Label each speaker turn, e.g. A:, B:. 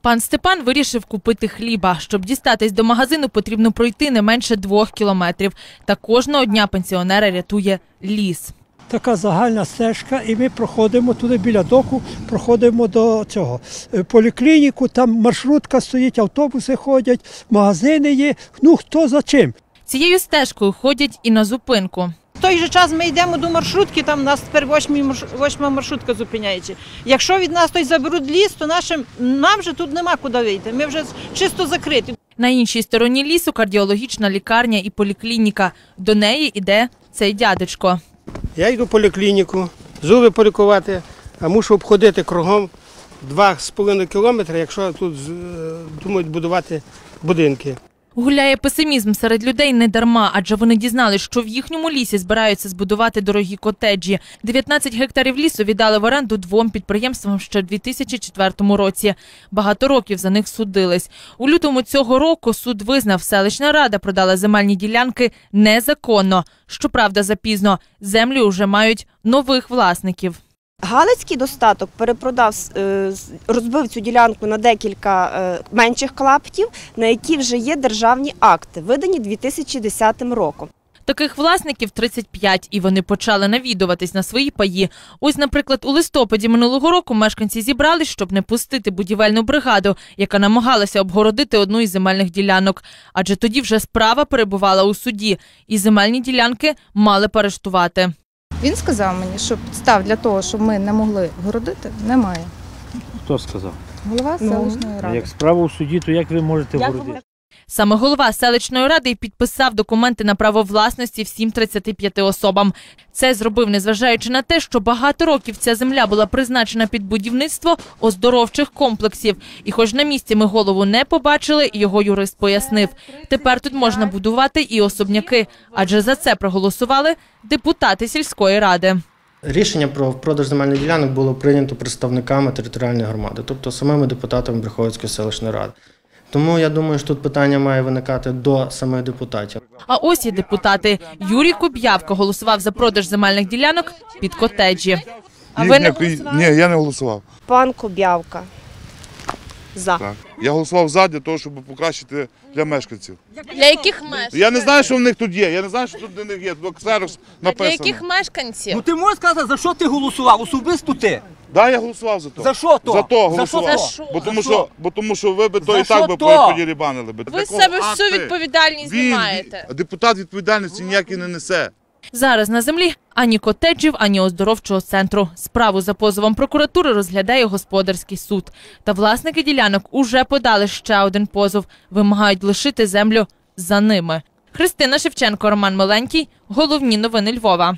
A: Пан Степан вирішив купити хліба. Щоб дістатись до магазину, потрібно пройти не менше двох кілометрів. Та кожного дня пенсіонера рятує ліс.
B: така загальна стежка, і ми проходимо туди біля доку, проходимо до цього е, поліклініку, там маршрутка стоїть, автобуси ходять, магазини є. Ну хто за чим?
A: Цією стежкою ходять і на зупинку.
C: В той же час ми йдемо до маршрутки, там нас тепер восьма маршрутка зупиняється. Якщо від нас той заберуть ліс, то нашим, нам вже тут нема куди вийти. Ми вже чисто закриті.
A: На іншій стороні лісу кардіологічна лікарня і поліклініка. До неї іде цей дядечко.
D: Я йду в поліклініку, зуби полікувати, а мушу обходити кругом 2,5 кілометри, якщо тут е, думають будувати будинки.
A: Гуляє песимізм серед людей не дарма, адже вони дізнались, що в їхньому лісі збираються збудувати дорогі котеджі. 19 гектарів лісу віддали в оренду двом підприємствам ще в 2004 році. Багато років за них судились. У лютому цього року суд визнав, селищна рада продала земельні ділянки незаконно. Щоправда, запізно землі вже мають нових власників.
E: Галицький достаток перепродав, е, розбив цю ділянку на декілька е, менших клаптів, на які вже є державні акти, видані 2010 роком.
A: Таких власників 35, і вони почали навідуватись на свої паї. Ось, наприклад, у листопаді минулого року мешканці зібрались, щоб не пустити будівельну бригаду, яка намагалася обгородити одну із земельних ділянок. Адже тоді вже справа перебувала у суді, і земельні ділянки мали перештувати.
F: Він сказав мені, що підстав для того, щоб ми не могли городити, немає.
G: Хто сказав?
F: Голова
E: Ну,
F: селищної
G: А
F: ради.
G: як справа у суді, то як ви можете городити?
A: Саме голова селищної ради підписав документи на право власності всім 35 особам. Це зробив, незважаючи на те, що багато років ця земля була призначена під будівництво оздоровчих комплексів. І хоч на місці ми голову не побачили, його юрист пояснив, тепер тут можна будувати і особняки, адже за це проголосували депутати сільської ради.
D: Рішення про продаж земельних ділянок було прийнято представниками територіальної громади, тобто самими депутатами Бреховицької селищної ради. Тому я думаю, що тут питання має виникати до самих депутатів.
A: А ось і депутати. Юрій Куб'явко голосував за продаж земельних ділянок під котеджі. А ви не голосували?
H: Ні, я не голосував.
E: Пан Кобявка. За.
H: Так. Я голосував за для того, щоб покращити для мешканців.
I: Для яких мешканців?
H: Я не знаю, що в них тут є. Я не знаю, що тут в них є. Тут ксерокс
I: Для
H: написано.
I: яких мешканців?
J: Ну ти можеш сказати, за що ти голосував? Особисто ти.
H: Да, я голосував за то.
J: За що то?
H: За то
J: За
H: голосував.
I: що? За що?
H: Бо тому
J: За
H: що,
J: що?
H: бо тому що ви би то
J: За
H: і так би
J: то?
H: подірібанили би.
I: Ви з
H: Такого
I: себе всю відповідальність
H: Він,
I: знімаєте.
H: депутат відповідальності ніякий не несе.
A: Зараз на землі ані котеджів, ані оздоровчого центру. Справу за позовом прокуратури розглядає господарський суд. Та власники ділянок уже подали ще один позов. Вимагають лишити землю за ними. Христина Шевченко, Роман Миленький. Головні новини Львова.